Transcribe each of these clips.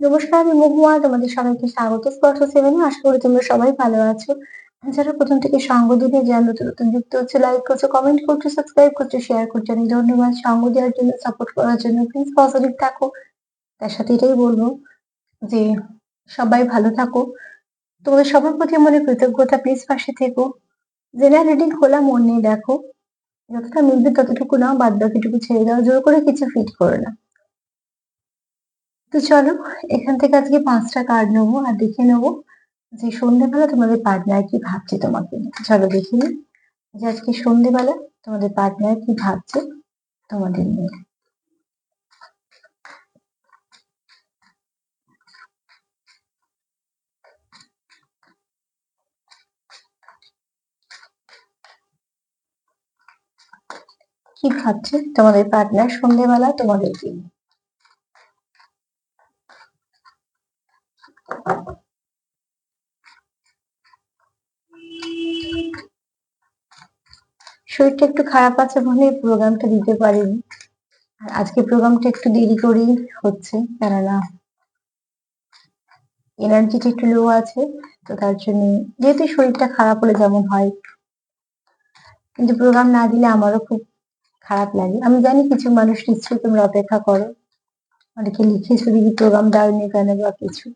নমস্কার, আমি মহুয়া, তোমাদের সবাইকে স্বাগত। স্পর্শ সেভেনে আশা করি তোমরা সবাই ভালো আছো। যারা প্রথম থেকে সঙ্গ দিনে যারা নতুন নতুন যুক্ত হচ্ছে লাইক করছ কমেন্ট করছ সাবস্ক্রাইব করছ শেয়ার করছ, আমি ধন্যবাদ। সঙ্গ দেওয়ার জন্য সাপোর্ট করার জন্য প্লিজ পজিটিভ থাকো। তার সাথে এটাই বলব যে, সবাই ভালো থাকো। তোমাদের সবার প্রতি মনে কৃতজ্ঞতা প্লিজ পাশে থেকো। জেনারেল রিডিং খোলা মন নিয়ে দেখো। যতটা মিলবে, ততটুকু নাও, বাদ বাকিটুকু ছেড়ে দাও। জোর করে কিছু ফিট করো না। তো চলো, এখান থেকে আজকে পাঁচটা কার্ড নেব আর দেখে নেব যে সন্ধ্যেবেলা তোমাদের পার্টনার কি ভাবছে তোমাকে। চলো দেখি যে আজকে সন্ধ্যেবেলা তোমাদের পার্টনার কি ভাবছে তোমাদের নিয়ে। কি ভাবছে তোমাদের পার্টনার সন্ধ্যেবেলা তোমাদের কি শরীরটা একটু খারাপ আছে বলে প্রোগ্রামটা দিতে পারিনি। আর আজকে প্রোগ্রামটা একটু দেরি করেই হচ্ছে, কেননা এনার্জিটা একটু লো আছে, তো তার জন্য যেহেতু শরীরটা খারাপ হলে যেমন হয়, কিন্তু প্রোগ্রাম না দিলে আমারও খুব খারাপ লাগে। আমি জানি কিছু মানুষ নিশ্চয়ই তোমরা অপেক্ষা করো, অনেকে লিখেছো দিদি প্রোগ্রাম দাওনি কেন বা কিছু।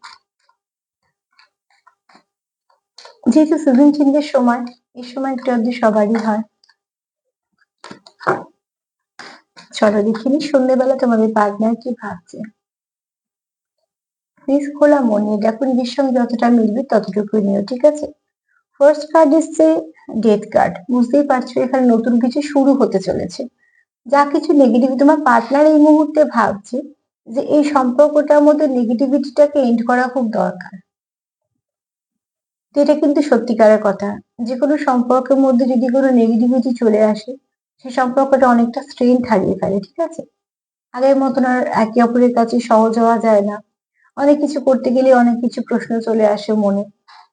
যেহেতু সিজন চেঞ্জের সময় এই সময় একটু অব্দি সবারই হয়। চলো দেখিনি সন্ধ্যেবেলা তোমাদের পার্টনার কি ভাবছে। প্লিজ খোলা মনে দেখো নিজের সঙ্গে যতটা মিলবে ততটুকু নিও, ঠিক আছে? ফার্স্ট কার্ড এসছে ডেথ কার্ড বুঝতেই পারছ এখানে নতুন কিছু শুরু হতে চলেছে। যা কিছু নেগেটিভ তোমার পার্টনার এই মুহূর্তে ভাবছে যে এই সম্পর্কটার মধ্যে নেগেটিভিটিটাকে এন্ড করা খুব দরকার। তো এটা কিন্তু সত্যিকারের কথা। যে কোনো সম্পর্কের মধ্যে যদি কোনো নেগেটিভিটি চলে আসে, সে সম্পর্কটা অনেকটা স্ট্রেন হারিয়ে ফেলে, ঠিক আছে? আগের মতন আর একে অপরের কাছে সহজ হওয়া যায় না। অনেক কিছু করতে গেলে অনেক কিছু প্রশ্ন চলে আসে মনে।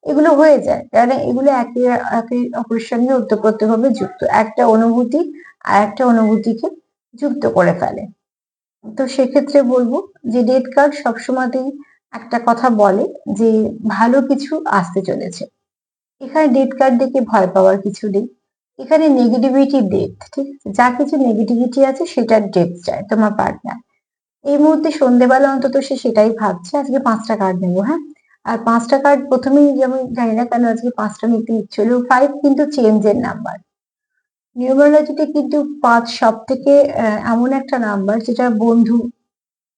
এগুলো হয়ে যায়। কারণ এগুলো একে একে অপরের সঙ্গে ওতপ্রোতভাবে যুক্ত। একটা অনুভূতি আর একটা অনুভূতিকে যুক্ত করে ফেলে। তো সেক্ষেত্রে বলব যে ডেট কার্ড সবসময়তেই একটা কথা বলে যে ভালো কিছু আসতে চলেছে। এখানে ডেট কার্ড দেখে ভয় পাওয়ার কিছু নেই। এখানে নেগেটিভিটি ডেথ ঠিক আছে? যা কিছু নেগেটিভিটি আছে সেটার ডেথ চায় তোমার পার্টনার এই মুহূর্তে সন্ধেবেলা অন্তত সে সেটাই ভাবছে, আজকে পাঁচটা কার্ড নেব হ্যাঁ? আর পাঁচটা কার্ড প্রথমেই যেমন জানি না কেন আজকে পাঁচটা নিতে ইচ্ছে হলো ফাইভ কিন্তু চেঞ্জের নাম্বার নিউমারোলজিতে কিন্তু পাঁচ সব থেকে এমন একটা নাম্বার যেটা বন্ধু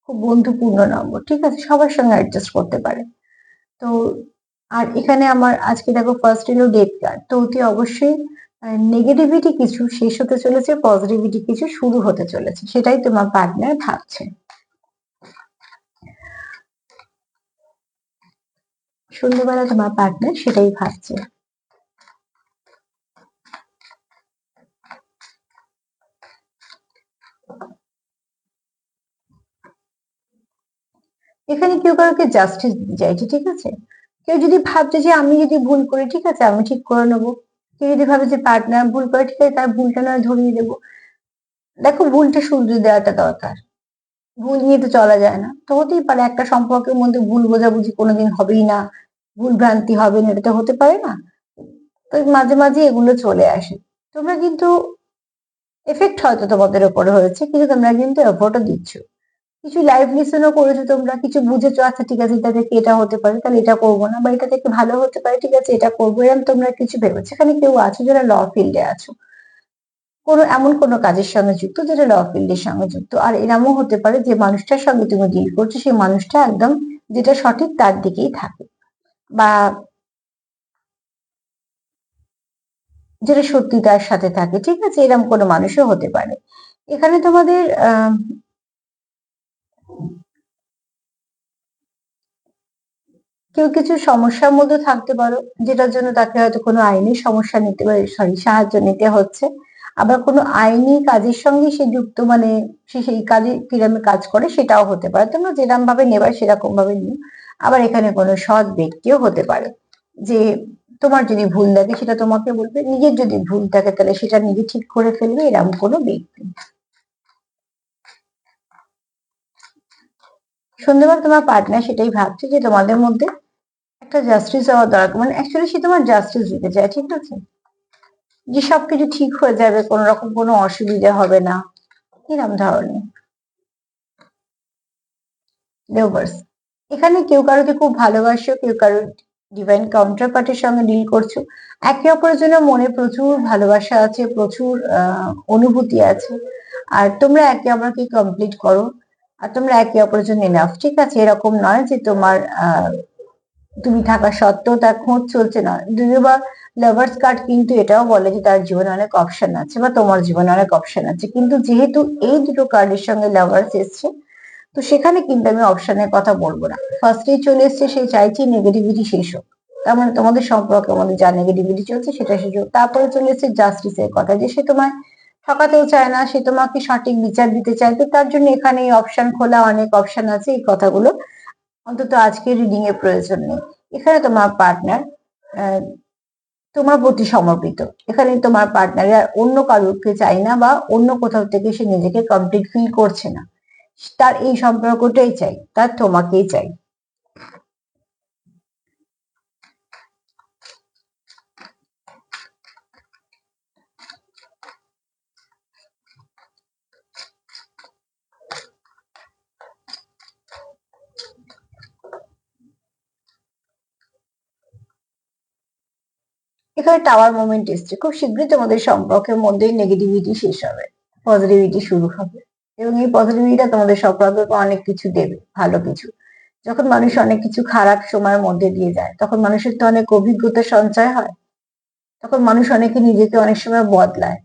খুব বন্ধুপূর্ণ নম্বর ঠিক আছে? সবার সঙ্গে অ্যাডজাস্ট করতে পারে। তো, আর এখানে আমার, আজকে দেখো ফার্স্ট এলো ডেট কার্ড তো অতি অবশ্যই নেগেটিভিটি কিছু শেষ হতে চলেছে পজিটিভিটি কিছু শুরু হতে চলেছে, সেটাই তোমার পার্টনার ভাবছে। সন্ধ্যেবেলা তোমার পার্টনার সেটাই ভাবছে এখানে কেউ জাস্টিস দিতে চাইছে ঠিক আছে? কেউ যদি ভাবছে যে আমি যদি ভুল করি, ঠিক আছে, আমি ঠিক করে নেব। কেউ যদি ভাবে যে পার্টনার ভুল করে, ঠিক আছে, তার ভুলটা নয় ধরিয়ে দেবো দেখো, ভুলটা শুধরে দেওয়াটা দরকার। ভুল নিয়ে তো চলা যায় না। তো হতেই পারে একটা সম্পর্কের মধ্যে ভুল বোঝাবুঝি কোনোদিন হবেই না। ভুল ভ্রান্তি হবে না, এটা তো হতে পারে না। তো মাঝে মাঝে এগুলো চলে আসে। তোমরা কিন্তু এফেক্ট হয়তো তোমাদের উপরে হয়েছে, কিন্তু তোমরা কিন্তু এফোর্টও দিচ্ছ। কিছু লাইফ লিসনও করেছ তোমরা, কিছু বুঝেছ আচ্ছা ঠিক আছে, এটা থেকে এটা হতে পারে, তাহলে এটা করব না, বা এটা থেকে ভালো হতে পারে, ঠিক আছে, এটা করব এরকম তোমরা কিছু ভেবেছো। এখানে কেউ আছো যারা ল ফিল্ডে আছো? কোনো, এমন কোনো কাজের সঙ্গে যুক্ত যেটা ল ফিল্ডের সঙ্গে যুক্ত? আর এরমও হতে পারে যে মানুষটার সঙ্গে তুমি ডিল করছ, সেই মানুষটা একদম যেটা সঠিক তার দিকেই থাকে। বা যেটা সত্যি তার সাথে থাকে, ঠিক আছে এরকম কোনো মানুষও হতে পারে। এখানে তোমাদের, আহ কেউ কিছু সমস্যার মধ্যে থাকতে পারো, যেটার জন্য তাকে হয়তো কোনো আইনি সমস্যা নিতে পারে সরি সাহায্য নিতে হচ্ছে। আবার কোনো আইনি কাজের সঙ্গে সে যুক্ত মানে সে সেই কাজে কিরমে কাজ করে সেটাও হতে পারে। তোমরা যেরকম ভাবে নেবার সেরকম ভাবে নিও। আবার এখানে কোনো সৎ ব্যক্তিও হতে পারে যে তোমার যদি ভুল থাকে সেটা তোমাকে বলবে। নিজের যদি ভুল থাকে তাহলে সেটা নিজে ঠিক করে ফেলবে এরকম কোনো ব্যক্তি। সন্ধ্যেবেলা তোমার পার্টনার সেটাই ভাবছে যে তোমাদের মধ্যে একটা জাস্টিস হওয়া দরকার। মানে অ্যাকচুয়ালি সে তোমার জাস্টিস দিতে চায়, ঠিক আছে? যে সবকিছু ঠিক হয়ে যাবে, কোনো রকম কোনো অসুবিধা হবে না। এরকম ধরনের। লেভার্স এখানে কেউ কারোকে খুব ভালোবাসো, কেউ কারও ডিভাইন কাউন্টার পার্টির সঙ্গে ডিল করছ। একে অপরের জন্য মনে প্রচুর ভালোবাসা আছে, প্রচুর অনুভূতি আছে। আর তোমরা একে অপরকে কমপ্লিট করো। আর তোমরা একে অপরের জন্য এনাফ ঠিক আছে? এরকম নয় যে তোমার তুমি থাকা সত্ত্বেও তার খোঁজ চলছে না। যদিও বা লাভার্স কার্ড কিন্তু এটাও বলে যে তার জীবনে অনেক অপশন আছে বা তোমার জীবনে অনেক অপশন আছে। কিন্তু যেহেতু এই দুটো কার্ডের সঙ্গে লাভার্স এসছে, তো সেখানে কিন্তু আমি অপশনের কথা বলব না। ফার্স্টেই চলে এসছে, সে চাইছি নেগেটিভিটি শেষ হোক। তার মানে তোমাদের সম্পর্কে আমাদের যা নেগেটিভিটি চলছে সেটা শেষ হোক। তারপরে চলে এসছে জাস্টিসের কথা যে সে তোমায় ঠকাতেও চায় না, সে তোমাকে সঠিক বিচার দিতে চায় তো তার জন্য এখানে এই অপশন খোলা অনেক অপশন আছে এই কথাগুলো। অন্তত আজকে রিডিং এর প্রয়োজন নেই। এখানে তোমার পার্টনার তোমার প্রতি সমর্পিত। এখানে তোমার পার্টনার আর অন্য কারোকে চাই না বা অন্য কোথাও থেকে সে নিজেকে কমপ্লিট ফিল করছে না। তার এই সম্পর্কটাই চাই, তার তোমাকেই চাই। এখানে টাওয়ার মোমেন্ট এসছে। খুব শীঘ্রই তোমাদের সম্পর্কের মধ্যে নেগেটিভিটি শেষ হবে পজিটিভিটি শুরু হবে এবং এই পজিটিভিটিটা তোমাদের সম্পর্ককে অনেক কিছু দেবে, ভালো কিছু। যখন মানুষ অনেক কিছু খারাপ সময়ের মধ্যে দিয়ে যায়, তখন মানুষের তো অনেক অভিজ্ঞতা সঞ্চয় হয়। তখন মানুষ অনেকে নিজেকে অনেক সময় বদলায়।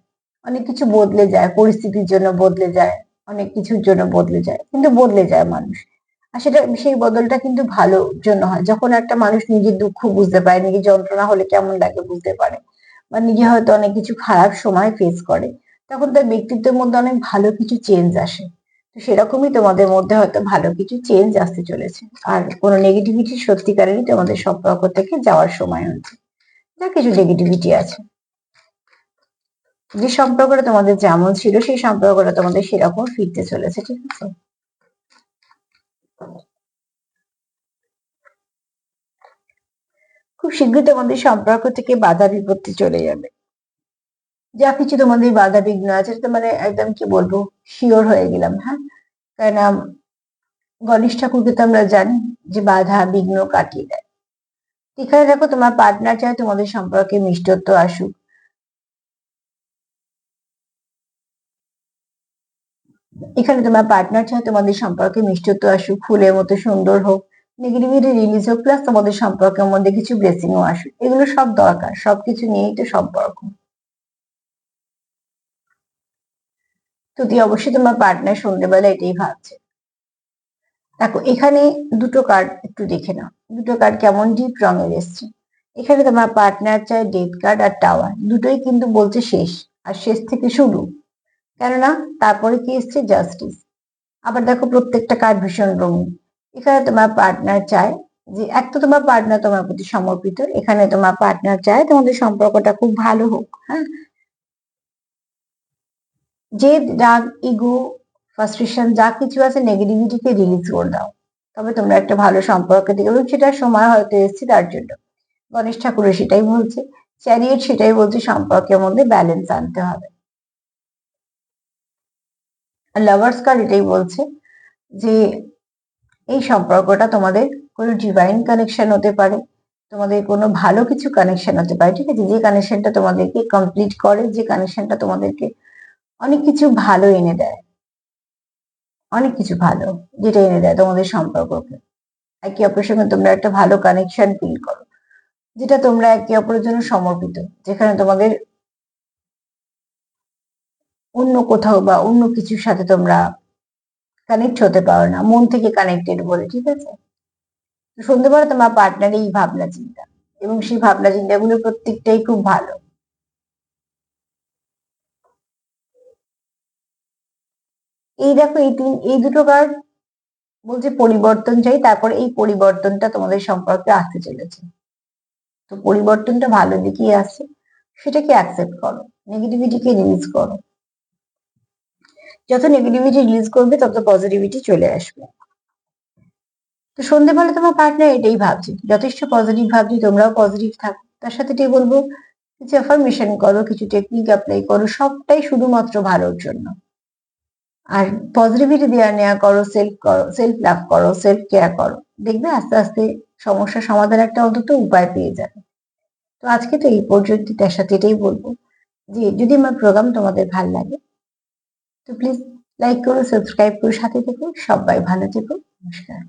অনেক কিছু বদলে যায়, পরিস্থিতির জন্য বদলে যায়, অনেক কিছুর জন্য বদলে যায়, কিন্তু বদলে যায় মানুষ। আর সেটা, সেই বদলটা কিন্তু ভালো জন্য হয়। যখন একটা মানুষ নিজের দুঃখ বুঝতে পারে, নিজের যন্ত্রণা হলে কেমন লাগে বুঝতে পারে বা নিজে হয়তো অনেক কিছু খারাপ সময় ফেস করে, তখন তার ব্যক্তিত্বের মধ্যে অনেক ভালো কিছু চেঞ্জ আসে। তো সেরকমই তোমাদের মধ্যে হয়তো ভালো কিছু চেঞ্জ আসতে চলেছে। আর কোনো নেগেটিভিটি সত্যিকারেরই তোমাদের সম্পর্ক থেকে যাওয়ার সময় হচ্ছে। যা কিছু নেগেটিভিটি আছে। যে সম্পর্কটা তোমাদের যেমন ছিল, সেই সম্পর্কটা তোমাদের সেরকম ফিরতে চলেছে, ঠিক আছে? খুব শীঘ্রই তোমাদের সম্পর্ক থেকে বাধা বিপত্তি চলে যাবে। যা কিছু তোমাদের বাধা বিঘ্ন আছে মানে একদম কি বলব শিওর হয়ে গেলাম হ্যাঁ? কেন গণেশ ঠাকুরকে তো আমরা জানি যে বাধা, বিঘ্ন কাটিয়ে দেয়। এখানে দেখো তোমার পার্টনার চায় তোমাদের সম্পর্কে মিষ্টত্ব আসুক। এখানে তোমার পার্টনার চায় তোমাদের সম্পর্কে মিষ্টত্ব আসুক, ফুলের মতো সুন্দর হোক। নেগেটিভিটি রিলিজ হোক প্লাস তোমাদের সম্পর্কের মধ্যে কিছু ব্লেসিংও আসুক। এগুলো সব দরকার, সবকিছু নিয়েই তো সম্পর্ক যদি অবশ্যই তোমার পার্টনার সন্ধ্যেবেলা এটাই ভাবছে। দেখো, এখানে দুটো কার্ড একটু দেখে নাও। দুটো কার্ড কেমন ডিপ রঙের এসছে। এখানে তোমার পার্টনার চাই ডেথ কার্ড আর টাওয়ার দুটোই কিন্তু বলছে শেষ, আর শেষ থেকে শুরু। কেননা, তারপরে কি এসছে? জাস্টিস আবার দেখো প্রত্যেকটা কার্ড ভীষণ রঙিন। এখানে তোমার পার্টনার চায় যে, এক তো তোমার পার্টনার তোমার প্রতি সমর্পিত, এখানে তোমার পার্টনার চায় তোমাদের সম্পর্কটা খুব ভালো হোক হ্যাঁ? যে রাগ ইগো ফ্রাস্ট্রেশন যা কিছু আছে নেগেটিভিটিকে রিলিজ করে দাও। তবে তোমরা একটা ভালো সম্পর্কে দিকে এবং সেটার সময় হয়তো এসছে তার জন্য। গণেশ ঠাকুরের সেটাই বলছে চ্যারিয়েট সেটাই বলছে সম্পর্কের মধ্যে ব্যালেন্স আনতে হবে। লাভার্স কার্ড এটাই বলছে যে এই সম্পর্কটা তোমাদের কোনো ডিভাইন কানেকশন হতে পারে, তোমাদের কোনো ভালো কিছু কানেকশন হতে পারে, ঠিক আছে? যে কানেকশনটা তোমাদেরকে কমপ্লিট করে, যে কানেকশনটা তোমাদেরকে অনেক কিছু ভালো এনে দেয়। অনেক কিছু ভালো যেটা এনে দেয় তোমাদের সম্পর্ককে। একে অপরের সঙ্গে তোমরা একটা ভালো কানেকশন ফিল করো, যেটা তোমরা একে অপরের জন্য সমর্পিত, যেখানে তোমাদের অন্য কোথাও বা অন্য কিছুর সাথে তোমরা কানেক্ট হতে পারো না। মন থেকে কানেক্টেড বলে, ঠিক আছে? সন্ধ্যেবেলা তোমার পার্টনার এই ভাবনা চিন্তা। এবং সেই ভাবনা চিন্তাগুলো প্রত্যেকটাই খুব ভালো। এই দেখো, এই তিন, এই দুটো কার্ড বলছে পরিবর্তন চাই, তারপর এই পরিবর্তনটা তোমাদের সম্পর্কে আসতে চলেছে। তো পরিবর্তনটা ভালো দিকেই আসছে। সেটাকে অ্যাকসেপ্ট করো। নেগেটিভিটিকে রিলিজ করো। যত নেগেটিভিটি রিলিজ করবে, তত পজিটিভিটি চলে আসবে। তো সন্ধেবেলা তোমার পার্টনার এটাই ভাবছে, যথেষ্ট পজিটিভ ভাবছি, তোমরাও পজিটিভ থাকো। তার সাথে এটাই বলব, কিছু অ্যাফার্মেশন করো, কিছু টেকনিক অ্যাপ্লাই করো, সবটাই শুধুমাত্র ভালোর জন্য। আর পজিটিভিটি দেওয়া নেওয়া করো সেলফ করো সেলফ লাভ করো সেলফ কেয়ার করো। দেখবে আস্তে আস্তে সমস্যার সমাধান একটা অন্তত উপায় পেয়ে যাবে। তো আজকে তো এই পর্যন্ত, তার সাথে এটাই বলব যে যদি আমার প্রোগ্রাম তোমাদের ভালো লাগে তো প্লিজ লাইক করো সাবস্ক্রাইব করো সাথে থেকো সবাই ভালো থেকো। নমস্কার।